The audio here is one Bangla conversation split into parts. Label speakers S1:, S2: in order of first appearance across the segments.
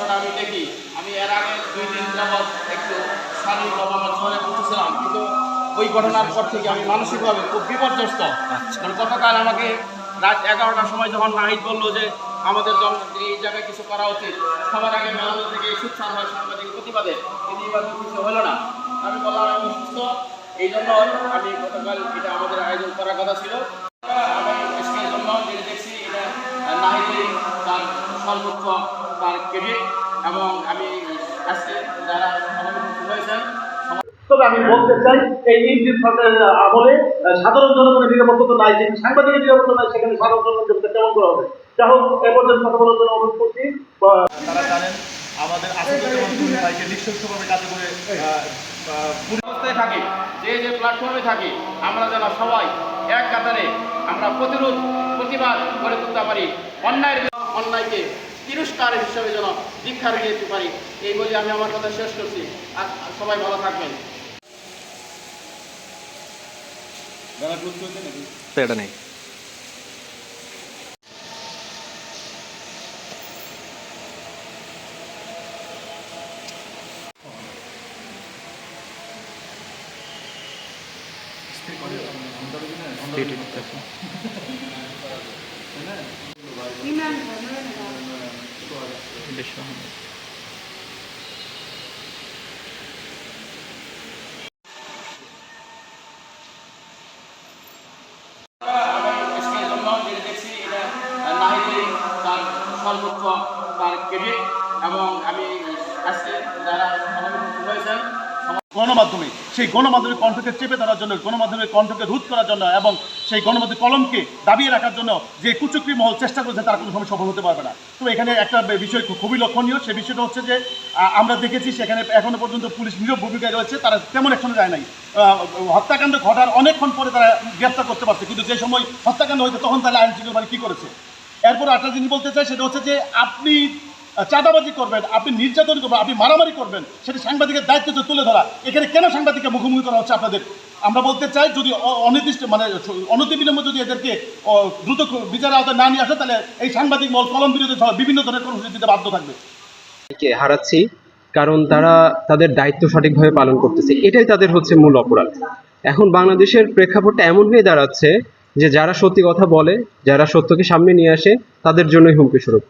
S1: বিষয়টা আমি দেখি। আমি এর আগে দুই দিন যাবৎ একটু শারীরিক আমার ঝরে পড়তেছিলাম কিন্তু ওই ঘটনার পর থেকে আমি মানসিকভাবে খুব বিপর্যস্ত। কারণ গতকাল আমাকে রাত এগারোটার সময় যখন নাহিদ বলল যে আমাদের এই জায়গায় কিছু করা উচিত সবার আগে মেলানো থেকে সুচ্ছার হয় সাংবাদিক প্রতিবাদে। প্রতিবাদ কিছু হলো না। আমি বললাম আমি অসুস্থ। এই জন্য আমি গতকাল এটা আমাদের আয়োজন করার কথা ছিল। আমি আজকের জন্য যেটা দেখছি এটা নাহিদের তার সর্বোচ্চ তার ক্রেডিট এবং আমি আজকে যারা হয়েছেন
S2: তবে আমি বলতে চাই এই ইন্ডিয়ান সরকারের আমলে সাধারণ জনগণের নিরাপত্তা তো নাই যেখানে সাংবাদিকের নিরাপত্তা নাই সেখানে সাধারণ নিরাপত্তা কেমন করা হবে? যাই হোক এ পর্যন্ত কথা বলার জন্য অনুরোধ করছি। বা-
S3: তারা জানেন আমাদের ভাইকে নিঃশংসভাবে কাজে করে
S1: অবস্থায় থাকি যে যে প্ল্যাটফর্মে থাকি আমরা যেন সবাই এক কাতারে আমরা প্রতিরোধ প্রতিবাদ করে তুলতে পারি। অন্যায়ের অন্যায়কে তিরস্কার হিসাবে যেন দীক্ষা রেখে যেতে পারি। এই বলে আমি আমার কথা শেষ করছি। আর আর সবাই ভালো থাকবেন।
S4: এটা নেই।
S1: নাহিদের তার সর্বোচ্চ তার ক্রেডিট এবং আমি আজকে যারা হয়েছেন
S2: গণমাধ্যমে। সেই গণমাধ্যমের কণ্ঠকে চেপে ধরার জন্য, গণমাধ্যমের কণ্ঠকে রোধ করার জন্য এবং সেই গণমাধ্যমের কলমকে দাবিয়ে রাখার জন্য যে কুচক্রী মহল চেষ্টা করেছে, তারা কোনো সময় সফল হতে পারবে না। তো এখানে একটা বিষয় খুবই লক্ষণীয় সেই বিষয়টা হচ্ছে যে আমরা দেখেছি সেখানে এখনও পর্যন্ত পুলিশ নীরব ভূমিকায় রয়েছে, তারা তেমন এখনও যায় নাই। হত্যাকাণ্ড ঘটার অনেকক্ষণ পরে তারা গ্রেপ্তার করতে পারছে, কিন্তু যে সময় হত্যাকাণ্ড হয়েছে, তখন তাহলে আইন বাহিনী কী করেছে? এরপর একটা জিনিস বলতে চাই, সেটা হচ্ছে যে, আপনি চাঁদাবাজি করবেন, আপনি নির্যাতন করবেন, আপনি মারামারি করবেন, সেটা সাংবাদিকের দায়িত্ব তুলে ধরা। এখানে কেন সাংবাদিককে মুখোমুখি করা হচ্ছে আপনাদের? আমরা বলতে চাই, যদি অনির্দিষ্ট মানে অনতিবিলম্ব যদি এদেরকে দ্রুত বিচারের আওতায় না নিয়ে আসে, তাহলে এই সাংবাদিক মল কলম বিরোধী সহ বিভিন্ন ধরনের কর্মসূচি দিতে বাধ্য থাকবে।
S5: হারাচ্ছি, কারণ তারা তাদের দায়িত্ব সঠিকভাবে পালন করতেছে। এটাই তাদের হচ্ছে মূল অপরাধ। এখন বাংলাদেশের প্রেক্ষাপটটা এমন হয়ে দাঁড়াচ্ছে যে যারা সত্যি কথা বলে, যারা সত্যকে সামনে নিয়ে আসে, তাদের জন্যই হুমকি স্বরূপ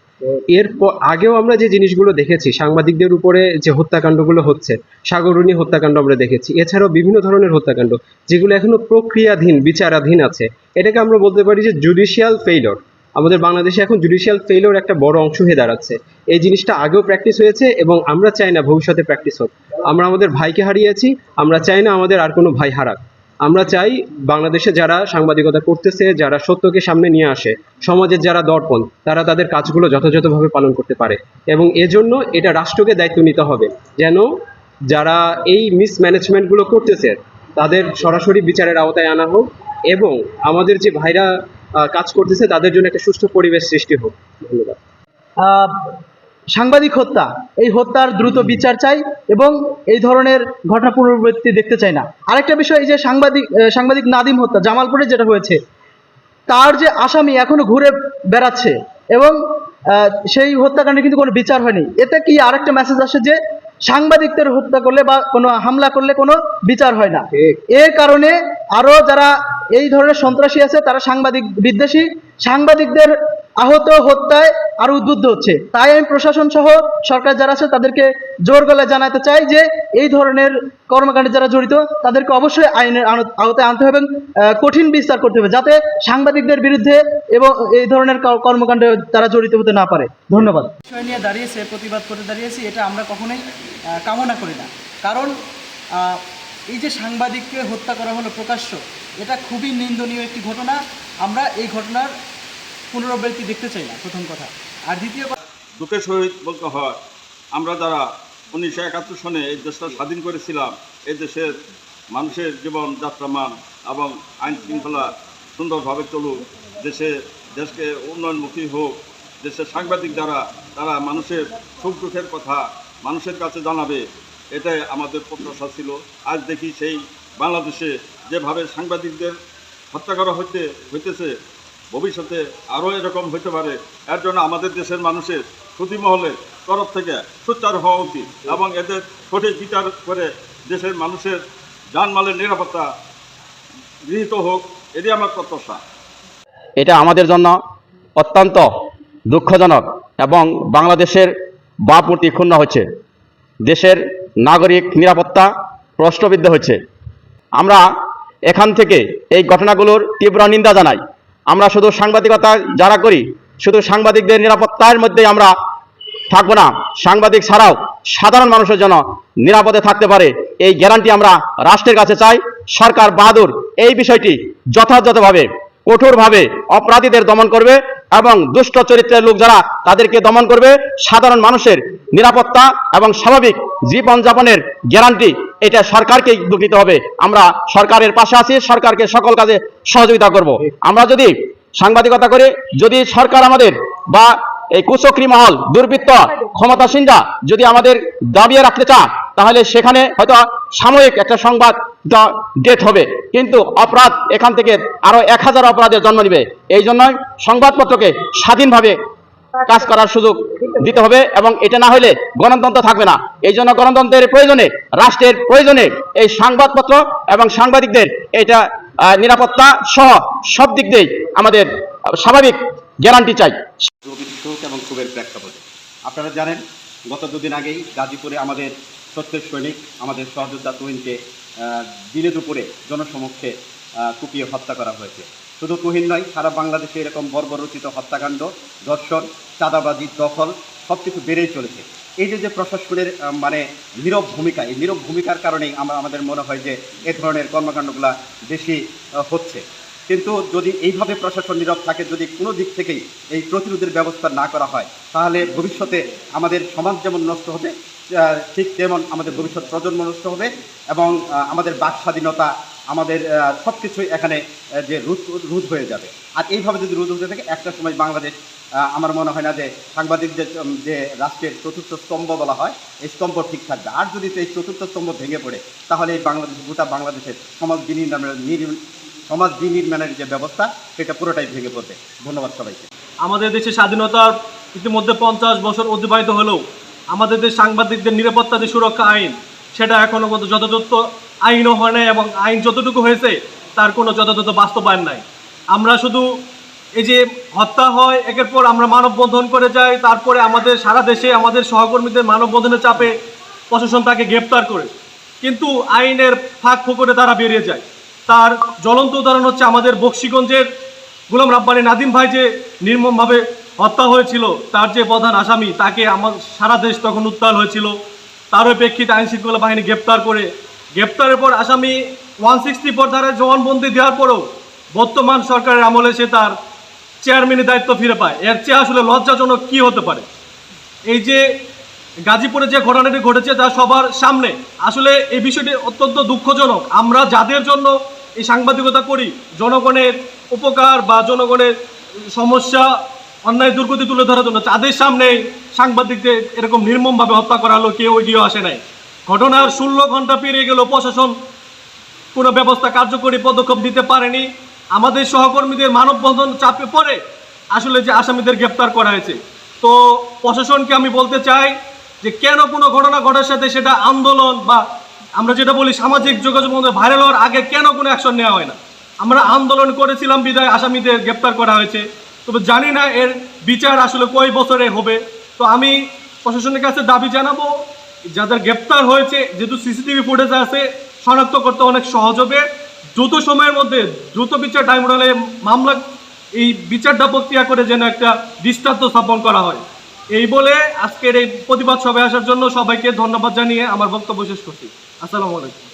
S5: এর আগেও আমরা যে জিনিসগুলো দেখেছি, সাংবাদিকদের উপরে যে হত্যাকাণ্ডগুলো হচ্ছে সাগরণী হত্যাকাণ্ড আমরা দেখেছি, এছাড়াও বিভিন্ন ধরনের হত্যাকাণ্ড, যেগুলো এখনও প্রক্রিয়াধীন, বিচারাধীন আছে। এটাকে আমরা বলতে পারি যে জুডিশিয়াল ফেইলর আমাদের বাংলাদেশে এখন জুডিশিয়াল ফেইলর একটা বড় অংশ হয়ে দাঁড়াচ্ছে। এই জিনিসটা আগেও প্র্যাকটিস হয়েছে এবং আমরা চাই না ভবিষ্যতে প্র্যাকটিস হোক। আমরা আমাদের ভাইকে হারিয়েছি, আমরা চাই না আমাদের আর কোনো ভাই হারাক। আমরা চাই বাংলাদেশে যারা সাংবাদিকতা করতেছে, যারা সত্যকে সামনে নিয়ে আসে, সমাজের যারা দর্পণ, তারা তাদের কাজগুলো যথাযথভাবে পালন করতে পারে। এবং এজন্য এটা রাষ্ট্রকে দায়িত্ব নিতে হবে। যেন যারা এই মিসম্যানেজমেন্টগুলো করতেছে, তাদের সরাসরি বিচারের আওতায় আনা হোক এবং আমাদের যে ভাইরা কাজ করতেছে, তাদের জন্য একটা সুষ্ঠু পরিবেশ সৃষ্টি হোক। ধন্যবাদ।
S6: সাংবাদিক হত্যা। এই হত্যার দ্রুত বিচার চাই এবং এই ধরনের ঘটনা পুনরাবৃত্তি দেখতে চাই না। আরেকটা বিষয় এই যে সাংবাদিক সাংবাদিক নাদিম হত্যা জামালপুরে যেটা হয়েছে তার যে আসামি এখনও ঘুরে বেড়াচ্ছে এবং সেই হত্যাকাণ্ডে কিন্তু কোনো বিচার হয়নি। এতে কি আরেকটা মেসেজ আসে যে সাংবাদিকদের হত্যা করলে বা কোনো হামলা করলে কোনো বিচার হয় না। এর কারণে আরও যারা এই ধরনের সন্ত্রাসী আছে তারা সাংবাদিক বিদ্বেষী। সাংবাদিকদের আহত হত্যায় আরও উদ্বুদ্ধ হচ্ছে। তাই আমি প্রশাসন সহ সরকার যারা আছে তাদেরকে জোর গলায় জানাতে চাই যে এই ধরনের কর্মকাণ্ডে যারা জড়িত, তাদেরকে অবশ্যই আইনের আওতায় আনতে হবে কঠিন বিস্তার করতে হবে যাতে সাংবাদিকদের বিরুদ্ধে এবং এই ধরনের কর্মকাণ্ডে তারা জড়িত হতে না পারে। ধন্যবাদ।
S7: বিষয় নিয়ে দাঁড়িয়েছে, প্রতিবাদ করে দাঁড়িয়েছি, এটা আমরা কখনোই কামনা করি না। কারণ এই যে সাংবাদিককে হত্যা করা হলো প্রকাশ্য, এটা খুবই নিন্দনীয় একটি ঘটনা। আমরা এই ঘটনার পুনরাবৃত্তি দেখতে চাই না, প্রথম কথা। আর দ্বিতীয়
S3: দুঃখের সহিত বলতে হয়, আমরা যারা উনিশশো একাত্তর সনে এই দেশটা স্বাধীন করেছিলাম, এই দেশের মানুষের জীবন যাত্রামান এবং আইন শৃঙ্খলা সুন্দরভাবে চলুক, দেশে, দেশকে উন্নয়নমুখী হোক, দেশের সাংবাদিক যারা, তারা মানুষের সুখ দুঃখের কথা মানুষের কাছে জানাবে, এটাই আমাদের প্রত্যাশা ছিল। আজ দেখি সেই বাংলাদেশে যেভাবে সাংবাদিকদের হত্যা করা হইতে হইতেছে ভবিষ্যতে আরও এরকম হইতে পারে। এর জন্য আমাদের দেশের মানুষের সুদী মহলের তরফ থেকে সোচ্চার হওয়া উচিত এবং এদের সঠিক বিচার করে দেশের মানুষের জানমালের নিরাপত্তা গৃহীত হোক, এটি আমার প্রত্যাশা।
S8: এটা আমাদের জন্য অত্যন্ত দুঃখজনক এবং বাংলাদেশের বাপমূর্তি ক্ষুণ্ণ হচ্ছে দেশের নাগরিক নিরাপত্তা প্রশ্নবিদ্ধ হচ্ছে আমরা এখান থেকে এই ঘটনাগুলোর তীব্র নিন্দা জানাই। আমরা শুধু সাংবাদিকতা যারা করি, শুধু সাংবাদিকদের নিরাপত্তার মধ্যে আমরা থাকব না। সাংবাদিক ছাড়াও সাধারণ মানুষের জন্য নিরাপদে থাকতে পারে। এই গ্যারান্টি আমরা রাষ্ট্রের কাছে চাই। সরকার বাহাদুর, এই বিষয়টি যথাযথভাবে কঠোরভাবে অপরাধীদের দমন করবে এবং দুষ্ট চরিত্রের লোক যারা তাদেরকে দমন করবে, সাধারণ মানুষের নিরাপত্তা এবং স্বাভাবিক জীবনযাপনের গ্যারান্টি এটা সরকারকে দিতে হবে। আমরা সরকারের পাশে আছি, সরকারকে সকল কাজে সহযোগিতা করব। আমরা যদি সাংবাদিকতা করে, যদি সরকার আমাদের বা এই কুচক্রি মহল, দুর্বৃত্ত, ক্ষমতাসীনরা যদি আমাদের দাবিয়ে রাখতে চান তাহলে সেখানে হয়তো সাময়িক একটা সংবাদ ডেট হবে। কিন্তু অপরাধ এখান থেকে আরও এক হাজার অপরাধের জন্ম নেবে। এই জন্যই সংবাদপত্রকে স্বাধীনভাবে কাজ করার সুযোগ দিতে হবে এবং এটা না হলে গণতন্ত্র থাকবে না। এই জন্য গণতন্ত্রের প্রয়োজনে, রাষ্ট্রের প্রয়োজনে এই সংবাদপত্র এবং সাংবাদিকদের এটা নিরাপত্তা সহ সব দিক দিয়েই আমাদের স্বাভাবিক গ্যারান্টি চাই।
S9: এবং ক্ষোভের প্রেক্ষাপটে। আপনারা জানেন, গত দুদিন আগেই গাজীপুরে আমাদের সত্যের সৈনিক আমাদের সহযোদ্ধা তুহিনকে দিনে দুপুরে জনসমক্ষে কুপিয়ে হত্যা করা হয়েছে। শুধু তুহিন নয়, সারা বাংলাদেশে এরকম বর্বরচিত হত্যাকাণ্ড, ধর্ষণ, চাঁদাবাজি, দখল সব কিছু বেড়েই চলেছে। এই যে যে প্রশাসনের মানে নীরব ভূমিকা, এই নীরব ভূমিকার কারণেই আমরা, আমাদের মনে হয় যে এ ধরনের কর্মকাণ্ডগুলো বেশি হচ্ছে। কিন্তু যদি এইভাবে প্রশাসন নীরব থাকে, যদি কোনো দিক থেকেই এই প্রতিরোধের ব্যবস্থা না করা হয়, তাহলে ভবিষ্যতে আমাদের সমাজ যেমন নষ্ট হবে ঠিক তেমন আমাদের ভবিষ্যৎ প্রজন্ম নষ্ট হবে এবং আমাদের বাক স্বাধীনতা, আমাদের সব কিছুই এখানে যে রুদ রোধ হয়ে যাবে। আর এইভাবে যদি রোধ হতে থাকে, একটা সময় বাংলাদেশ আমার মনে হয় না যে সাংবাদিকদের যে রাষ্ট্রের চতুর্থ স্তম্ভ বলা হয়, এই স্তম্ভ ঠিক থাকবে। আর যদি এই চতুর্থ স্তম্ভ ভেঙে পড়ে, তাহলে এই বাংলাদেশ, গোটা বাংলাদেশের সমাজ বিনির্মাণের নির- সমাজ বিনির্মাণের যে ব্যবস্থা, সেটা পুরোটাই ভেঙে পড়বে। ধন্যবাদ সবাইকে।
S10: আমাদের দেশে স্বাধীনতার ইতিমধ্যে পঞ্চাশ বছর অতিবাহিত হলেও আমাদের দেশ সাংবাদিকদের নিরাপত্তা যে সুরক্ষা আইন, সেটা এখনও যথাযথ আইনও হয় নাই এবং আইন যতটুকু হয়েছে, তার কোনো যথাযথ বাস্তবায়ন নাই। আমরা শুধু এই যে হত্যা হয়, একের পর আমরা মানববন্ধন করে যাই, তারপরে আমাদের সারা দেশে আমাদের সহকর্মীদের মানববন্ধনের চাপে প্রশাসন তাকে গ্রেপ্তার করে। কিন্তু আইনের ফাঁক ফোকরে তারা বেরিয়ে যায়। তার জ্বলন্ত উদাহরণ হচ্ছে আমাদের বক্সিগঞ্জের গোলাম রাব্বানি নাদিম ভাই যে নির্মমভাবে হত্যা হয়েছিল, তার যে প্রধান আসামি, তাকে আমার সারা দেশ তখন উত্তাল হয়েছিল। তারও প্রেক্ষিতে আইন শৃঙ্খলা বাহিনী গ্রেপ্তার করে। গ্রেপ্তারের পর আসামি ওয়ান সিক্সটি ফোর ধারায় জবানবন্দি দেওয়ার পরেও বর্তমান সরকারের আমলে সে তার চেয়ারম্যানের দায়িত্ব ফিরে পায়। এর চেয়ে আসলে লজ্জাজনক কি হতে পারে? এই যে গাজীপুরে যে ঘটনাটি ঘটেছে তা সবার সামনে। আসলে এই বিষয়টি অত্যন্ত দুঃখজনক। আমরা যাদের জন্য এই সাংবাদিকতা করি, জনগণের উপকার বা জনগণের সমস্যা, অন্যায়, দুর্গতি তুলে ধরার জন্য তাদের সামনে সাংবাদিকদের এরকম নির্মমভাবে হত্যা করা হলো, কেউ এগিয়ে আসে নাই। ঘটনার ষোলো ঘণ্টা পেরিয়ে গেল প্রশাসন কোনো ব্যবস্থা কার্যকরী পদক্ষেপ দিতে পারেনি। আমাদের সহকর্মীদের মানববন্ধন চাপে পড়ে আসলে যে আসামিদের গ্রেপ্তার করা হয়েছে। তো প্রশাসনকে আমি বলতে চাই যে কেন কোনো ঘটনা ঘটার সাথে সেটা আন্দোলন বা আমরা যেটা বলি, সামাজিক যোগাযোগ মধ্যে ভাইরাল হওয়ার আগে কেন কোনো অ্যাকশন নেওয়া হয় না? আমরা আন্দোলন করেছিলাম, বিদায় আসামিদের গ্রেপ্তার করা হয়েছে। তবে জানি না এর বিচার আসলে কয় বছরে হবে। তো আমি প্রশাসনের কাছে দাবি জানাব, যাদের গ্রেপ্তার হয়েছে, যেহেতু সিসিটিভি ফুটেজ আছে, শনাক্ত করতে অনেক সহজ হবে। দ্রুত সময়ের মধ্যে, দ্রুত বিচার ট্রাইব্যুনালে মামলা, এই বিচারটা প্রক্রিয়া করে যেন একটা দৃষ্টান্ত স্থাপন করা হয়। এই বলে আজকের এই প্রতিবাদ সভায় আসার জন্য সবাইকে ধন্যবাদ জানিয়ে আমার বক্তব্য শেষ করছি। আসসালামু আলাইকুম।